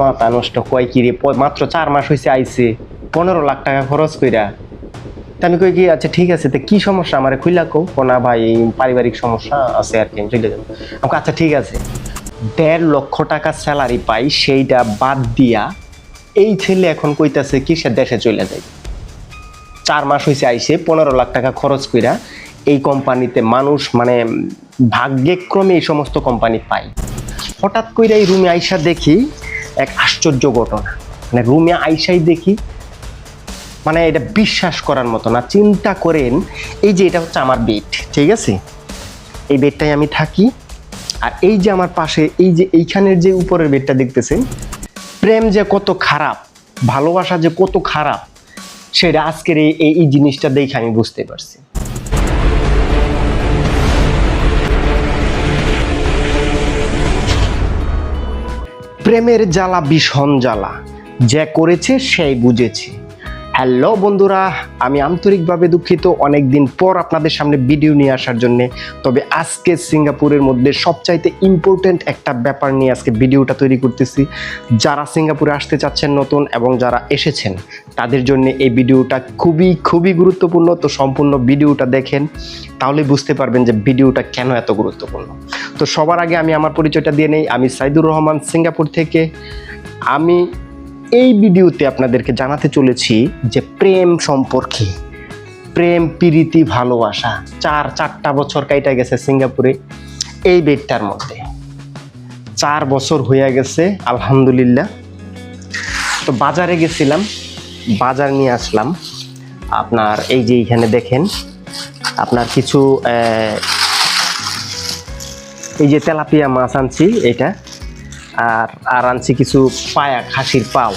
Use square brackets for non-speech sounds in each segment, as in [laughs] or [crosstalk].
মাথা নষ্ট কয় কি রে? মাত্র চার মাস হয়েছে আইসে পনেরো লাখ টাকা খরচ কইরা। তা আমি কই কি আচ্ছা ঠিক আছে, তো কি সমস্যা আমার খুইলা কো না ভাই পারিবারিক সমস্যা আছে আর কি, আমি চলে যাব। আমাকে আচ্ছা ঠিক আছে। দেড় লক্ষ টাকা স্যালারি পাই, সেইটা বাদ দিয়া এই ছেলে এখন কইতাছে কি সে দেশে চলে যায়। চার মাস হয়েছে আইসে পনেরো লাখ টাকা খরচ কইরা এই কোম্পানিতে মানুষ মানে ভাগ্যক্রমে এই সমস্ত কোম্পানি পায়। হঠাৎ কইরা এই রুমে আইসা দেখি এক আশ্চর্য ঘটনা। মানে রুমে আইসাই দেখি মানে এটা বিশ্বাস করার মতো না, চিন্তা করেন, এই যে এটা হচ্ছে আমার বেড ঠিক আছে? এই বেডটাই আমি থাকি, আর এই যে আমার পাশে, এই যে এইখানের যে উপরের বেডটা দেখতেছেন, প্রেম যে কত খারাপ, ভালোবাসা যে কত খারাপ, সেটা আজকের এই, এই- জিনিসটা দেখে আমি বুঝতে পারছি। প্রেমের জ্বালা ভীষণ জ্বালা। যে করেছে সেই বুঝেছে। হ্যালো বন্ধুরা, আমি আন্তরিকভাবে দুঃখিত অনেক দিন পর আপনাদের সামনে ভিডিও নিয়ে আসার জন্য। তবে আজকে সিঙ্গাপুরের মধ্যে সবচাইতে ইম্পর্ট্যান্ট একটা ব্যাপার নিয়ে আজকে ভিডিওটা তৈরি করতেছি। যারা সিঙ্গাপুরে আসতে চাচ্ছেন নতুন এবং যারা এসেছেন, তাদের জন্য এই ভিডিওটা খুবই খুবই গুরুত্বপূর্ণ। তো সম্পূর্ণ ভিডিওটা দেখেন, তাহলে বুঝতে পারবেন যে ভিডিওটা কেন এত গুরুত্বপূর্ণ। তো সবার আগে আমি আমার পরিচয়টা দিয়ে নেই। আমি সাইদুর রহমান, সিঙ্গাপুর থেকে। আমি এই ভিডিওতে আপনাদেরকে জানাতে চলেছি যে প্রেম সম্পর্কে। প্রেম, প্রীতি, ভালোবাসা, চার, চারটা বছর কাইটা গেছে সিঙ্গাপুরে এই বেডটার মধ্যে। চার বছর হয়ে গেছে, আলহামদুলিল্লাহ। তো বাজারে গেছিলাম, বাজার নিয়ে আসলাম। আপনার এই যে এইখানে দেখেন, আপনার কিছু এই যে তেলাপিয়া মাছ আনছি, এটা। আর আর আনছি কিছু পায়া, খাসির পাও।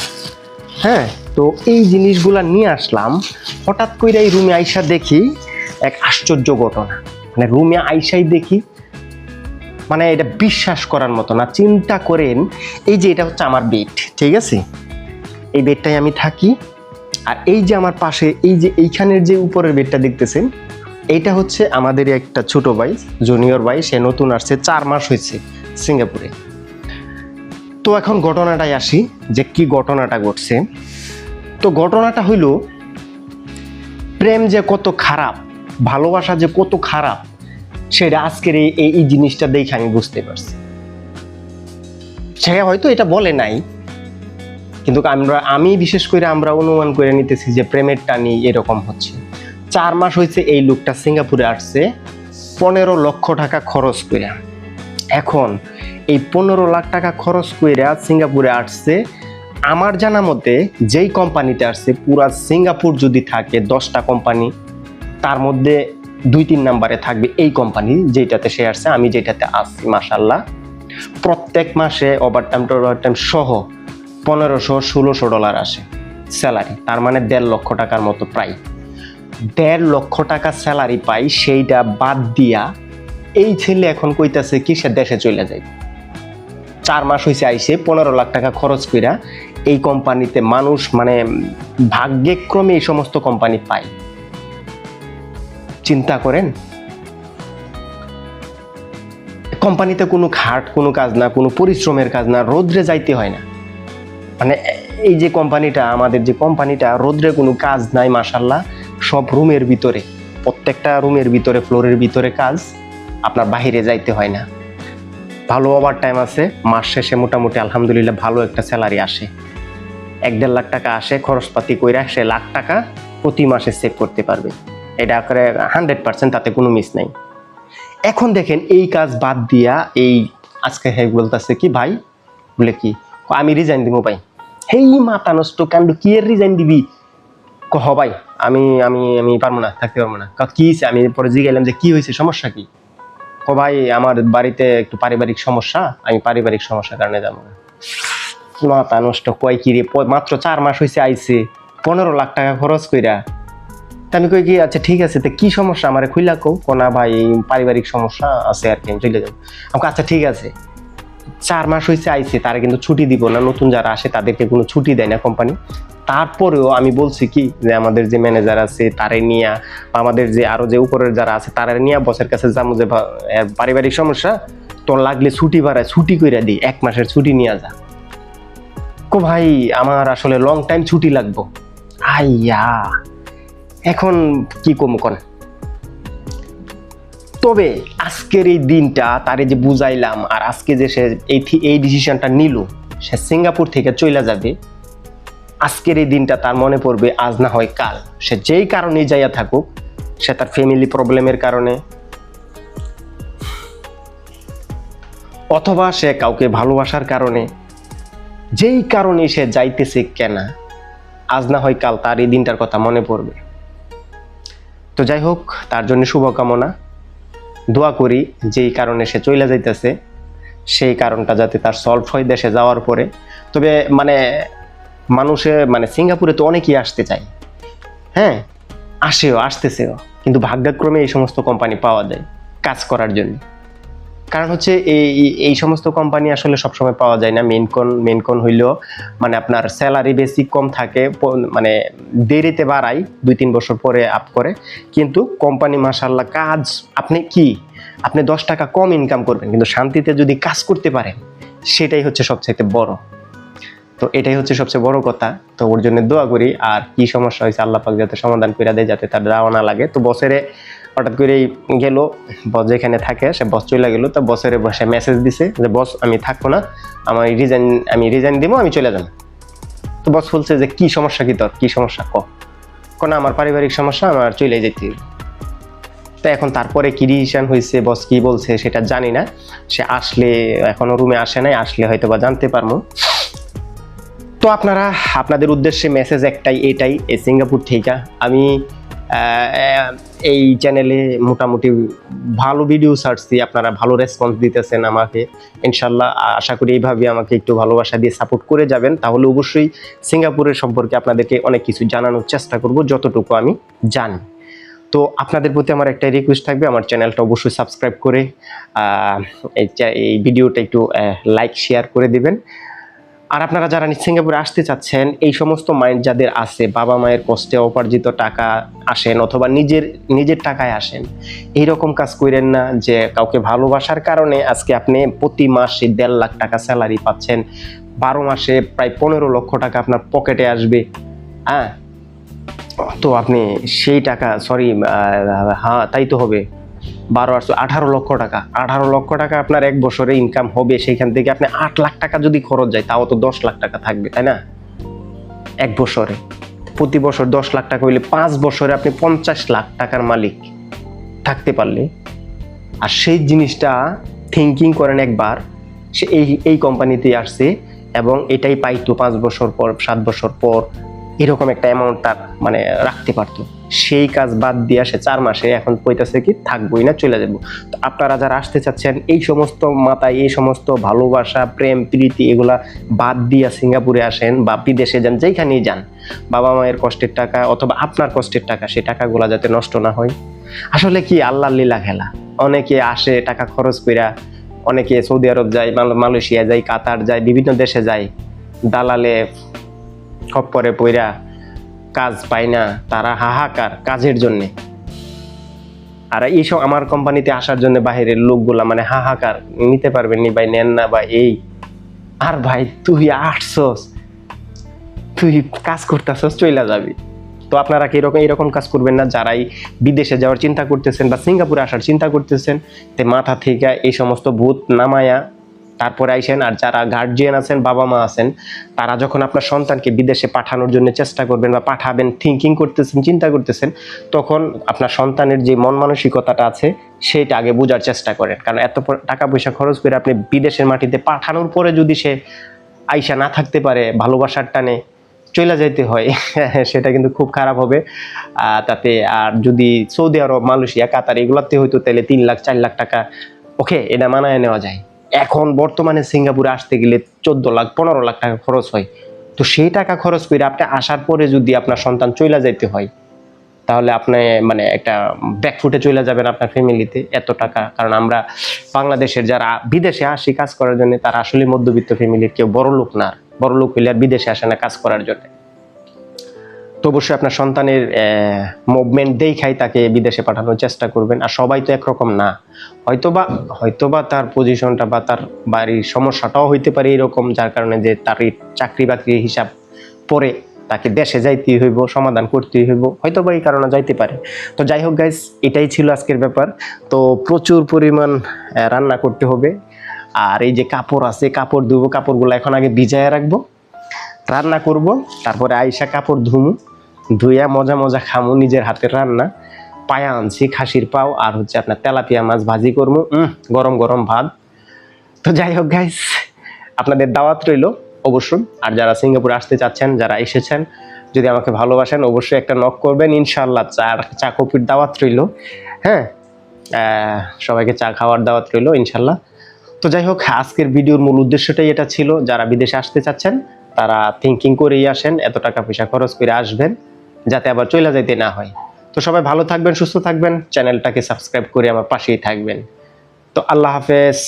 হ্যাঁ তো এই জিনিসগুলা নিয়ে আসলাম। হঠাৎ করে এই রুমে আইসা দেখি এক আশ্চর্য ঘটনা। মানে রুমে আইসাই দেখি মানে এটা বিশ্বাস করার মতো না, চিন্তা করেন, এই যে এটা হচ্ছে আমার বেড ঠিক আছে? এই বেডটাই আমি থাকি, আর এই যে আমার পাশে, এই যে এইখানের যে উপরের বেডটা দেখতেছেন এইটা হচ্ছে আমাদের একটা ছোট ভাই জুনিয়র ভাই, সে নতুন আসছে, চার মাস হয়েছে, সিঙ্গাপুরে। তো এখন ঘটনাটায় আসি যে কি ঘটনাটা ঘটছে। তো ঘটনাটা হইল, প্রেম যে কত খারাপ, ভালোবাসা যে কত খারাপ, সেটা আজকের এই- এই জিনিসটা দেখে আমি বুঝতে পারছি। সে হয়তো এটা বলে নাই, কিন্তু আমরা আমি বিশেষ করে আমরা অনুমান করে নিতেছি যে প্রেমের টানি এরকম হচ্ছে। চার মাস হয়েছে এই লোকটা সিঙ্গাপুরে আসছে, পনেরো লক্ষ টাকা খরচ করে এখন এই পনেরো লাখ টাকা খরচ করে সিঙ্গাপুরে আসছে। আমার জানা মতে, যেই কোম্পানিতে আসছে, পুরা সিঙ্গাপুর যদি থাকে দশটা কোম্পানি, তার মধ্যে দুই তিন নাম্বারে থাকবে এই কোম্পানি যেটাতে সে আসছে, আমি যেটাতে আসছি মাসাল্লাহ প্রত্যেক মাসে ওভারটাইম টোভারটাইম সহ পনেরোশো, ষোলোশো ডলার আসে স্যালারি, তার মানে দেড় লক্ষ টাকার মতো প্রায়। দেড় লক্ষ টাকা স্যালারি পাই, সেইটা বাদ দিয়া এই ছেলে এখন কইতাছে কি সে দেশে চলে যায় চার মাস হয়েছে আইসে পনেরো লাখ টাকা খরচ কইরা এই কোম্পানিতে মানুষ মানে ভাগ্যক্রমে এই সমস্ত কোম্পানি পায়। চিন্তা করেন? কোম্পানিতে কোনো খাট, কোনো কাজ না, কোনো পরিশ্রমের কাজ না, রোদ্রে যাইতে হয় না। মানে এই যে কোম্পানিটা, আমাদের যে কোম্পানিটা, রোদ্রে কোনো কাজ নাই মাসাল্লাহ সব রুমের ভিতরে, প্রত্যেকটা রুমের ভিতরে, ফ্লোরের ভিতরে কাজ আপনার বাহিরে যাইতে হয় না। ভালো ওভার টাইম আছে মাস শেষে মোটামুটি আলহামদুলিল্লাহ ভালো একটা স্যালারি আসে। এক দেড় লাখ টাকা আসে খরচপাতি কইরা সে লাখ টাকা প্রতি মাসে সেভ করতে পারবে। এটা করে হান্ড্রেড পার্সেন্ট তাতে কোনো মিস নাই। এখন দেখেন এই কাজ বাদ দিয়া এই আজকে হে বলতেছে কি ভাই বলে কি আমি রিজাইন দিব ভাই। হেই মাথা নষ্ট কাণ্ড কি এর রিজাইন দিবি? হ ভাই আমি আমি আমি পারব না থাকতে পারব না। ক, আমি পরে জিগাইলাম যে কি হয়েছে সমস্যা কি? ক ভাই, আমার বাড়িতে একটু পারিবারিক সমস্যা, আমি পারিবারিক সমস্যার কারণে যাব মাথা নষ্ট কয় কি রে মাত্র চার মাস হয়েছে আইসি, পনেরো লাখ টাকা খরচ কইরা। তা আমি কই কি আচ্ছা ঠিক আছে, তো কি সমস্যা আমার খুইলা কো কোনা ভাই পারিবারিক সমস্যা আছে আর কি, আমি চলে যাব। আমাকে আচ্ছা ঠিক আছে। চার মাস হয়েছে আইছে, তারা কিন্তু ছুটি দিব না। নতুন যারা আসে তাদেরকে কোনো ছুটি দেয় না কোম্পানি তারপরেও আমি বলছি কি, যে আমাদের যে ম্যানেজার আছে, তারে নিয়া আমাদের যে আরও যে উপরের যারা আছে, তারা নিয়ে বসের কাছে যাব যে পারিবারিক সমস্যা? তোর লাগলে ছুটি বাড়ায়, ছুটি কইরা দিই, এক মাসের ছুটি নিয়ে যা। কো, ভাই, আমার আসলে লং টাইম ছুটি লাগবো। আইয়া, এখন কি কম কোন? তবে আজকের এই দিনটা তারে যে বুঝাইলাম আর আজকে যে সে এই এই ডিসিশনটা নিল, সে সিঙ্গাপুর থেকে চলে যাবে। আজকের এই দিনটা তার মনে পড়বে আজ না হয় কাল। সে যেই কারণে যাইয়া থাকুক, সে তার ফ্যামিলি প্রবলেমের কারণে, অথবা সে কাউকে ভালোবাসার কারণে, যেই কারণে সে যাইতেছে কেনা, আজ না হয় কাল তার এই দিনটার কথা মনে পড়বে। তো যাই হোক, তার জন্য শুভকামনা। দোয়া করি যেই কারণে সে চলে যাইতেছে, সেই কারণটা যাতে তার সলভ হয় দেশে যাওয়ার পরে। তবে মানে মানুষে মানে সিঙ্গাপুরে তো অনেকেই আসতে চায়। হ্যাঁ আসেও, আসতেছেও। কিন্তু ভাগ্যক্রমে এই সমস্ত কোম্পানি পাওয়া যায় কাজ করার জন্য। কারণ হচ্ছে এই, এই- সমস্ত কোম্পানি আসলে সবসময় পাওয়া যায় না। মেনকন মেনকন হইলেও মানে আপনার স্যালারি বেশি কম থাকে মানে দেরিতে বাড়ায়, দুই তিন বছর পরে আপ করে। কিন্তু কোম্পানি মাসাল্লাহ কাজ, আপনি কি? আপনি দশ টাকা কম ইনকাম করবেন, কিন্তু শান্তিতে যদি কাজ করতে পারেন, সেটাই হচ্ছে সবচাইতে বড়। তো এটাই হচ্ছে সবচেয়ে বড় কথা। তো ওর জন্য দোয়া করি, আর কি সমস্যা হয়েছে আল্লাহ পাক যাতে সমাধান করে দেয়, যাতে তার দাওয়া না লাগে। তো বছরে হঠাৎ করেই গেল বস যেখানে থাকে, সে বস চলে গেলো। তো বছরে বসে মেসেজ দিছে যে বস আমি থাকব না, আমার রিজাইন আমি রিজাইন দিব, আমি চলে যাব। তো বস বলছে যে, কি সমস্যা কি তোর? কি সমস্যা? ক। কোন, আমার পারিবারিক সমস্যা, আমার চলে যেতে। তো এখন তারপরে কি ডিসিশন হয়েছে বস কি বলছে, সেটা জানি না। সে আসলে, এখনও রুমে আসে নাই, আসলে হয়তো বা জানতে পারব। তো আপনারা, আপনাদের উদ্দেশ্যে মেসেজ একটাই, এটাই সিঙ্গাপুর থেকে। আমি এই চ্যানেলে মোটামুটি ভালো ভিডিও ছাড়ছি আপনারা ভালো রেসপন্স দিতেছেন আমাকে। ইনশাল্লাহ, আশা করি এইভাবে আমাকে একটু ভালোবাসা দিয়ে সাপোর্ট করে যাবেন। তাহলে অবশ্যই সিঙ্গাপুরের সম্পর্কে আপনাদেরকে অনেক কিছু জানানোর চেষ্টা করব, যতটুকু আমি জানি। তো আপনাদের প্রতি আমার একটা রিকোয়েস্ট থাকবে, আমার চ্যানেলটা অবশ্যই সাবস্ক্রাইব করে এই এই ভিডিওটা একটু লাইক শেয়ার করে দিবেন। আর আপনারা যারা সিঙ্গাপুরে আসতে চাচ্ছেন, এই সমস্ত মাইন্ড যাদের আছে, বাবা মায়ের কষ্টে উপার্জিত টাকা আসেন অথবা নিজের নিজের টাকায় আসেন এই রকম কাজ করেন না যে কাউকে ভালোবাসার কারণে আজকে আপনি প্রতি মাসে দেড় লাখ টাকা স্যালারি পাচ্ছেন, বারো মাসে প্রায় পনেরো লক্ষ টাকা আপনার পকেটে আসবে। হ্যাঁ? তো আপনি সেই টাকা সরি হ্যাঁ তাই তো হবে। বারো আটশো আঠারো লক্ষ টাকা। আঠারো লক্ষ টাকা আপনার এক বছরে ইনকাম হবে সেইখান থেকে আপনি আট লাখ টাকা যদি খরচ যায়, তাও তো দশ লাখ টাকা থাকবে, তাই না? এক বছরে। প্রতি বছর দশ লাখ টাকা হইলে পাঁচ বছরে আপনি পঞ্চাশ লাখ টাকার মালিক থাকতে পারলে। আর সেই জিনিসটা থিঙ্কিং করেন একবার, সে এই এই কোম্পানিতে আসছে এবং এটাই পাইতো পাঁচ বছর পর, সাত বছর পর এরকম একটা অ্যামাউন্ট তার মানে রাখতে পারতো। সেই কাজ বাদ দিয়ে আসে চার মাসে এখন কইতাছে কি, থাকবোই না, চলে যাব। তো আপনারা যারা আসতে চাচ্ছেন, এই সমস্ত মাথায়, এই সমস্ত ভালোবাসা, প্রেম, প্রীতি এগুলা বাদ দিয়া সিঙ্গাপুরে আসেন বা বিদেশে যান যেখানেই যান। বাবা মায়ের কষ্টের টাকা অথবা আপনার কষ্টের টাকা সেই টাকাগুলা যাতে নষ্ট না হয়। আসলে কি আল্লাহ লীলা খেলা। অনেকে আসে টাকা খরচ কইরা, অনেকে সৌদি আরব যায় মালয়েশিয়া যায়, কাতার যায়, বিভিন্ন দেশে যায়। দালালে খপ্পরে পইরা কাজ পায় না, তারা হাহাকার কাজের জন্যে। আর এইসব আমার কোম্পানিতে আসার জন্য বাইরের লোকগুলা মানে হাহাকার, নিতে পারবেন নি ভাই, নেন না বা এই। আর ভাই, তুই আসছস, তুই কাজ করতেছস, চইলা যাবি। তো আপনারা কি এরকম এরকম কাজ করবেন না? যারাই বিদেশে যাওয়ার চিন্তা করতেছেন বা সিঙ্গাপুরে আসার চিন্তা করতেছেন, তে মাথা থেকে এই সমস্ত ভূত নামায়া তারপরে আইসেন আর যারা গার্জিয়ান আছেন, বাবা মা আছেন, তারা যখন আপনার সন্তানকে বিদেশে পাঠানোর জন্য চেষ্টা করবেন বা পাঠাবেন থিঙ্কিং করতেছেন, চিন্তা করতেছেন, তখন আপনার সন্তানের যে মন মানসিকতাটা আছে, সেটা আগে বোঝার চেষ্টা করেন। কারণ এত টাকা পয়সা খরচ করে আপনি বিদেশের মাটিতে পাঠানোর পরে যদি সে আইসা না থাকতে পারে, ভালোবাসার টানে চলে যাইতে হয়, [laughs] সেটা কিন্তু খুব খারাপ হবে। তাতে আর যদি সৌদি আরব, মালয়েশিয়া, কাতার এগুলাতে হয়তো তাহলে তিন লাখ, চার লাখ টাকা, ওকে, এটা মানায় নেওয়া যায়। এখন বর্তমানে সিঙ্গাপুরে আসতে গেলে চোদ্দ লাখ, পনেরো লাখ টাকা খরচ হয়। তো সেই টাকা খরচ করে আপনি আসার পরে যদি আপনার সন্তান চলে যাইতে হয়, তাহলে আপনি মানে একটা ব্যাকফুটে চলে যাবেন আপনার ফ্যামিলিতে এত টাকা। কারণ আমরা বাংলাদেশের যারা বিদেশে আসি কাজ করার জন্য, তারা আসলে মধ্যবিত্ত ফ্যামিলির কেউ বড় লোক না। বড় লোক হইলে আর বিদেশে আসে না কাজ করার জন্য। তো অবশ্যই আপনার সন্তানের মুভমেন্ট দেখাই তাকে বিদেশে পাঠানোর চেষ্টা করবেন। আর সবাই তো একরকম না। হয়তোবা হয়তোবা তার পজিশনটা বা তার বাড়ির সমস্যাটাও হইতে পারে এরকম, যার কারণে যে তার চাকরি বাকরি হিসাব পরে তাকে দেশে যাইতেই হইব, সমাধান করতেই হইব হয়তো বা এই কারণে যাইতে পারে। তো যাই হোক গাইস এটাই ছিল আজকের ব্যাপার। তো প্রচুর পরিমাণ রান্না করতে হবে। আর এই যে কাপড় আছে, কাপড় ধুবো, কাপড়গুলো এখন আগে ভিজায় রাখব। রান্না করব, তারপরে আইসা কাপড় ধুমু। ধুইয়া মজা মজা খামু, নিজের হাতের রান্না। পায়া আনছি খাসির পাও আর হচ্ছে আপনার তেলাপিয়া মাছ ভাজি করব গরম গরম ভাত। তো যাই হোক গাইস আপনাদের দাওয়াত রইল অবশ্যই। আর যারা সিঙ্গাপুরে আসতে চাচ্ছেন, যারা এসেছেন, যদি আমাকে ভালোবাসেন, অবশ্যই একটা নক করবেন ইনশাল্লাহ চা চা কপির দাওয়াত রইল। হ্যাঁ সবাইকে চা খাওয়ার দাওয়াত রইল ইনশাল্লাহ তো যাই হোক, আজকের ভিডিওর মূল উদ্দেশ্যটাই এটা ছিল, যারা বিদেশে আসতে চাচ্ছেন, তারা থিঙ্কিং করেই আসেন, এত টাকা পয়সা খরচ করে আসবেন। যাতে আবার চলে যাইতে না হয়। তো সবাই ভালো থাকবেন, সুস্থ থাকবেন। চ্যানেলটাকে সাবস্ক্রাইব করে আমার পাশেই থাকবেন। তো আল্লাহ হাফেজ।